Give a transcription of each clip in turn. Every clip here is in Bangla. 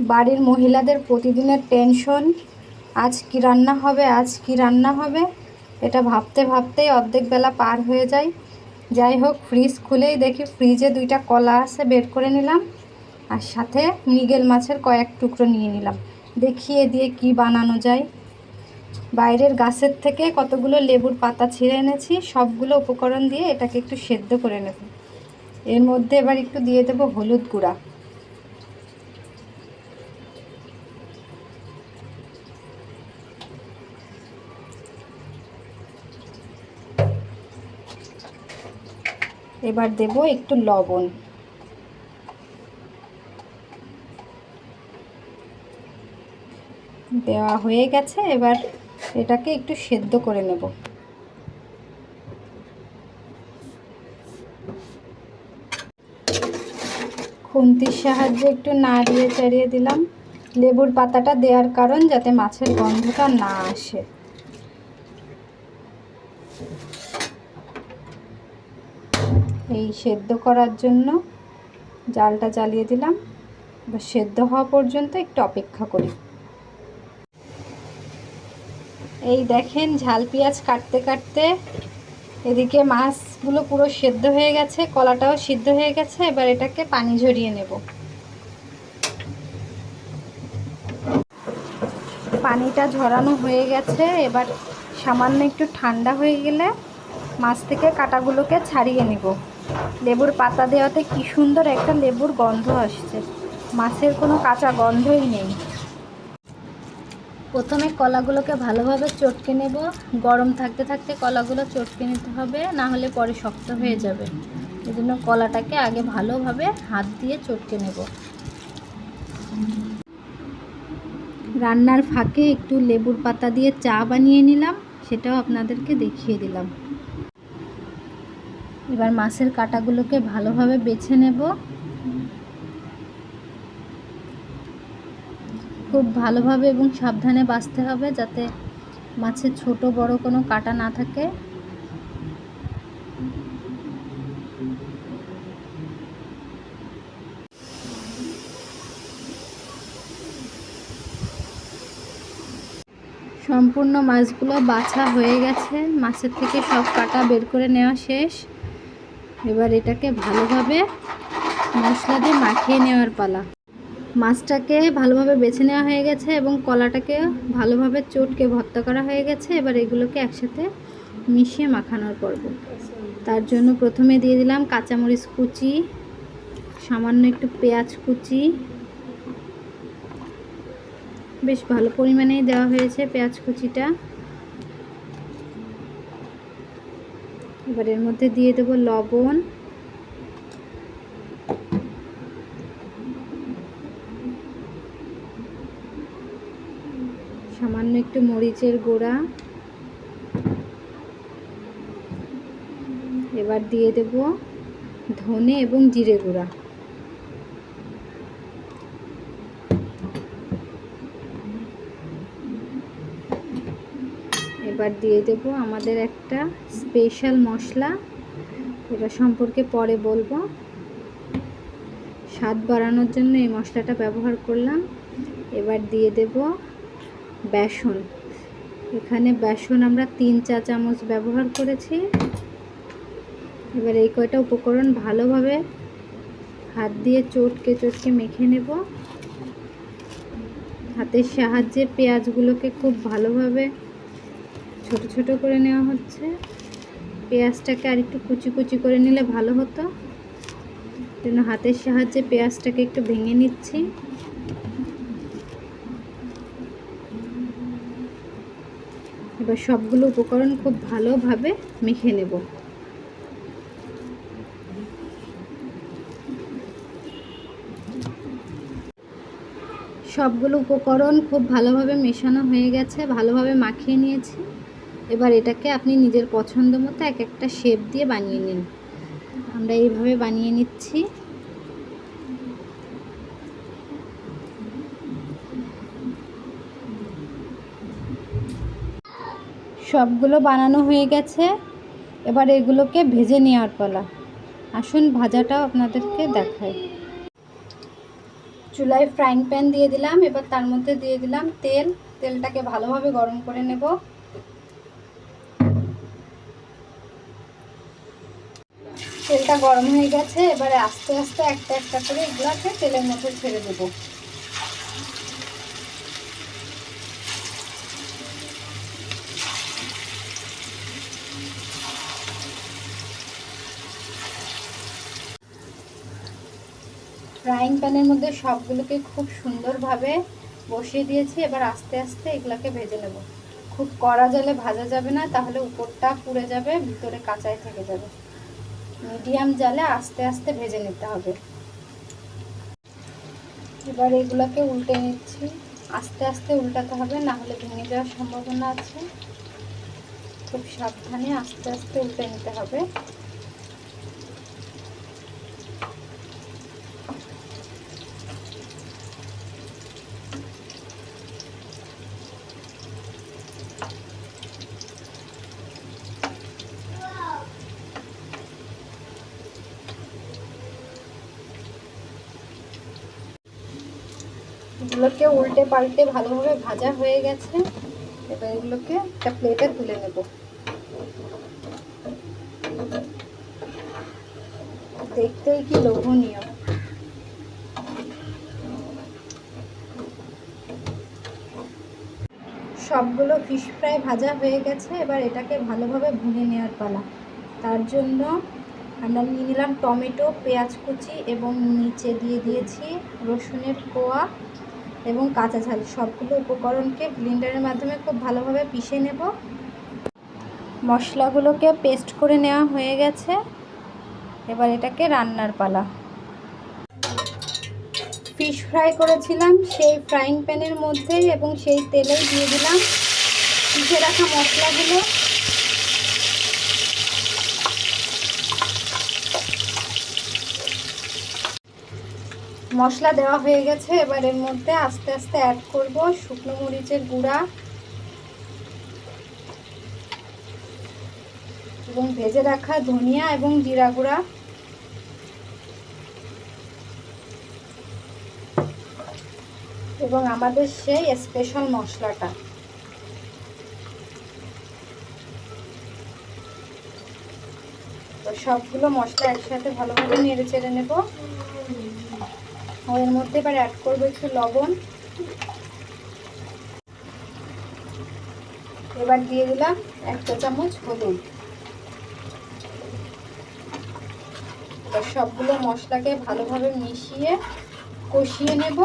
বাড়ির মহিলাদের প্রতিদিনের টেনশন আজ কি রান্না হবে, আজ কি রান্না হবে? এটা ভাবতে ভাবতেই অর্ধেক বেলা পার হয়ে যায়। যাই হোক ফ্রিজ খুলেই দেখি ফ্রিজে দুইটা কলা আছে, বের করে নিলাম আর সাথে মৃগেল মাছের কয়েক টুকরো নিয়ে নিলাম। দেখিয়ে দিয়ে কি বানানো যায়। বাইরের গাছের থেকে কতগুলো লেবুর পাতা ছিঁড়ে এনেছি, সবগুলো উপকরণ দিয়ে এটাকে একটু সেদ্ধ করে নেব। এর মধ্যে এবার একটু দিয়ে দেবো হলুদ গুঁড়া। এবার দেব একটু লবণ। দেওয়া হয়ে গেছে, এবার এটাকে একটু সেদ্ধ করে নেব। খুন্তির সাহায্যে একটু নাড়িয়ে চাড়িয়ে দিলাম। লেবুর পাতাটা দেওয়ার কারণ যাতে মাছের গন্ধটা না আসে। এই সেদ্ধ করার জন্য জালটা জ্বালিয়ে দিলাম। এবার সেদ্ধ হওয়া পর্যন্ত একটু অপেক্ষা করি। এই দেখেন ঝাল পেঁয়াজ কাটতে কাটতে এদিকে মাছগুলো পুরো সেদ্ধ হয়ে গেছে, কলাটাও সিদ্ধ হয়ে গেছে, এবার এটাকে পানি ঝরিয়ে নেব। পানিটা ঝরানো হয়ে গেছে, এবার সামান্য একটু ঠান্ডা হয়ে গেলে মাছ থেকে কাটাগুলোকে ছাড়িয়ে নেব। লেবুর পাতা দেওয়াতে কি সুন্দর একটা লেবুর গন্ধ আসছে। মাছের কোনো কাঁচা গন্ধই নেই। প্রথমে কলাগুলোকে ভালোভাবে চটকে নেব। গরম থাকতে থাকতে কলাগুলো চটকে নিতে হবে, না হলে পরে শক্ত হয়ে যাবে। এই জন্য কলাটাকে আগে ভালোভাবে হাত দিয়ে চটকে নেব। রান্নার ফাঁকে একটু লেবুর পাতা দিয়ে চা বানিয়ে নিলাম, সেটাও আপনাদেরকে দেখিয়ে দিলাম। এবার মাছের কাটাগুলোকে ভালোভাবে বেছে নেব। খুব ভালোভাবে এবং সাবধানে বাছতে হবে যাতে মাছের ছোট বড় কোনো কাটা না থাকে। সম্পূর্ণ মাছগুলো বাছা হয়ে গেছে। মাছের থেকে সব কাটা বের করে নেওয়া শেষ। এবার এটাকে ভালোভাবে মশলা দিয়ে মাখিয়ে নেওয়ার পালা। মাছটাকে ভালোভাবে বেছে নেওয়া হয়ে গেছে এবং কলাটাকে ভালোভাবে চটকে ভর্তা করা হয়ে গেছে। এবার এগুলোকে একসাথে মিশিয়ে মাখানোর পর্ব। তার জন্য প্রথমে দিয়ে দিলাম কাঁচামরিচ কুচি, সামান্য একটু পেঁয়াজ কুচি। বেশ ভালো পরিমাণেই দেওয়া হয়েছে পেঁয়াজ কুচিটা। এবার এর মধ্যে দিয়ে দেব লবণ। সামান্য একটু মরিচের গোড়া। এবার দিয়ে দেব ধনে এবং জিরে গুঁড়া। এবার দিয়ে দেব আমাদের একটা স্পেশাল মশলা। এটা সম্পর্কে পরে বলব। স্বাদ বাড়ানোর জন্য এই মশলাটা ব্যবহার করলাম। এবার দিয়ে দেব বেসন। এখানে বেসন আমরা তিন চা চামচ ব্যবহার করেছি। এবার এই কয়টা উপকরণ ভালোভাবে হাত দিয়ে চটকে চটকে মেখে নেব। হাতের সাহায্যে পেঁয়াজগুলোকে খুব ভালোভাবে ছোট ছোট করে নেওয়া হচ্ছে। পেঁয়াজটাকে আর একটু কুচি কুচি করে নিলে ভালো হতো। জন্য হাতের সাহায্যে পেঁয়াজটাকে একটু ভেঙে নিচ্ছি। এবার সবগুলো উপকরণ খুব ভালোভাবে মেখে নেব। সবগুলো উপকরণ খুব ভালোভাবে মেশানো হয়ে গেছে, ভালোভাবে মাখিয়ে নিয়েছি। এবার এটাকে আপনি নিজের পছন্দ মতো এক একটা শেপ দিয়ে বানিয়ে নিন। আমরা এইভাবে বানিয়ে নিচ্ছি। সবগুলো বানানো হয়ে গেছে। এবার এগুলোকে ভেজে নেওয়ার পালা। আসুন ভাজাটাও আপনাদেরকে দেখায় চুলায় ফ্রাইং প্যান দিয়ে দিলাম। এবার তার মধ্যে দিয়ে দিলাম তেল। তেলটাকে ভালোভাবে গরম করে নেব। তেলটা গরম হয়ে গেছে, এবারে আস্তে আস্তে একটা একটা করে এগুলাকে তেলের মধ্যে ছেড়ে দেবো। ফ্রাইং প্যানের মধ্যে সবগুলোকে খুব সুন্দরভাবে বসিয়ে দিয়েছি, এবার আস্তে আস্তে এগুলোকে ভেজে নেব। খুব কড়া জলে ভাজা যাবে না, তাহলে উপরটা পুড়ে যাবে, ভিতরে কাঁচাই থেকে যাবে। মিডিয়াম জালে আস্তে আস্তে ভেজে নিতে হবে। এবার এগুলোকে উল্টে নিচ্ছি। আস্তে আস্তে উল্টাতে হবে, না হলে ভেঙে যাওয়ার সম্ভাবনা আছে। খুব সাবধানে আস্তে আস্তে উল্টে নিতে হবে। এগুলোকে উল্টে পাল্টে ভালোভাবে ভাজা হয়ে গেছে। এবার এগুলোকে একটা প্লেটে তুলে নেব। দেখতেই কি লোভনীয়। সবগুলো ফিশ ফ্রাই ভাজা হয়ে গেছে, এবার এটাকে ভালোভাবে ভুনে নেওয়ার পালা। তার জন্য আমরা নিয়ে নিলাম টমেটো, পেঁয়াজ কুচি এবং নিচে দিয়ে দিয়েছি রসুনের কোয়া। এবং কাঁচা ঝাল, সবগুলো উপকরণকে ব্লেন্ডারের মাধ্যমে খুব ভালোভাবে পিষে নেব। মশলাগুলোকে পেস্ট করে নেওয়া হয়ে গেছে। এবার এটাকে রান্নার পালা। ফিশ ফ্রাই করেছিলাম, সেই ফ্রাইং প্যানের মধ্যে এবং সেই তেলেই দিয়ে দিলাম। পিষে রাখা মশলাগুলো মশলা দেওয়া হয়ে গেছে, এবার এর মধ্যে আস্তে আস্তে অ্যাড করব শুকনো মরিচের গুঁড়া এবং ভেজে রাখা ধনিয়া এবং জিরা গুঁড়া। এবং আমাদের সেই স্পেশাল মশলাটা। তো সবগুলো মশলা একসাথে ভালোভাবে নেড়ে চেড়ে নেব। এর মধ্যে এবার অ্যাড করব একটু লবণ। এবার দিয়ে দিলাম এক চামচ হলুদ। এবার সবগুলো মশলাকে ভালোভাবে মিশিয়ে কষিয়ে নেব।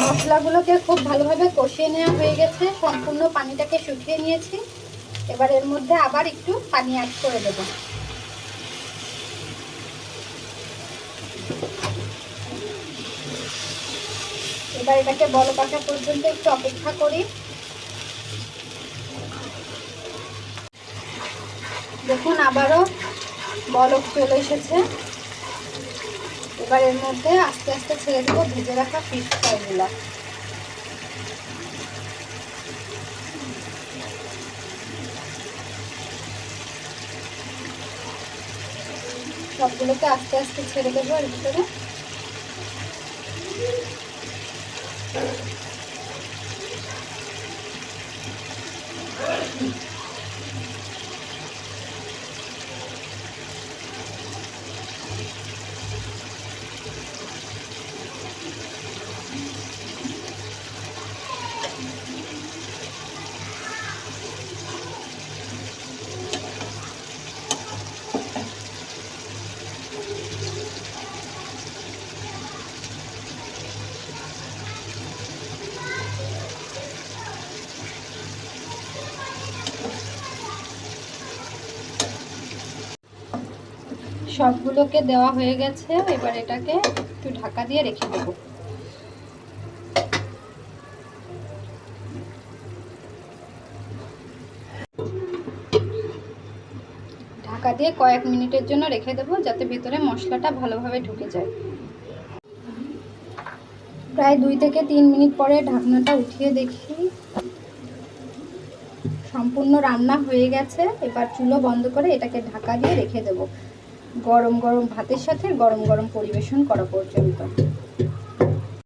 মশলাগুলোকে খুব ভালোভাবে কষিয়ে নেওয়া হয়ে গেছে। সম্পূর্ণ পানিটাকে শুকিয়ে নিয়েছি। এবার এর মধ্যে আবার একটু পানি অ্যাড করে দেবো। এবার এটাকে বল কাটা পর্যন্ত একটু অপেক্ষা করি। দেখুন, আবারও বলক চলে এসেছে। এবার এর মধ্যে আস্তে আস্তে ছেড়ে দেবো, ভেজে রাখা ফিশ ফ্রাইগুলো সবগুলোকে আস্তে আস্তে ছেড়ে দেবো এর ভিতরে। সবগুলোকে দেওয়া হয়ে গেছে, এবার এটাকে একটু ঢাকা দিয়ে রেখে দেবো। ঢাকা দিয়ে কয়েক মিনিটের জন্য রেখে দেবো, যাতে ভেতরে মশলাটা ভালোভাবে ঢুকে যায়। প্রায় দুই থেকে তিন মিনিট পরে ঢাকনাটা উঠিয়ে দেখি। সম্পূর্ণ রান্না হয়ে গেছে, এবার চুলো বন্ধ করে এটাকে ঢাকা দিয়ে রেখে দেবো। গরম গরম ভাতের সাথে গরম গরম পরিবেশন করা পর্যন্ত।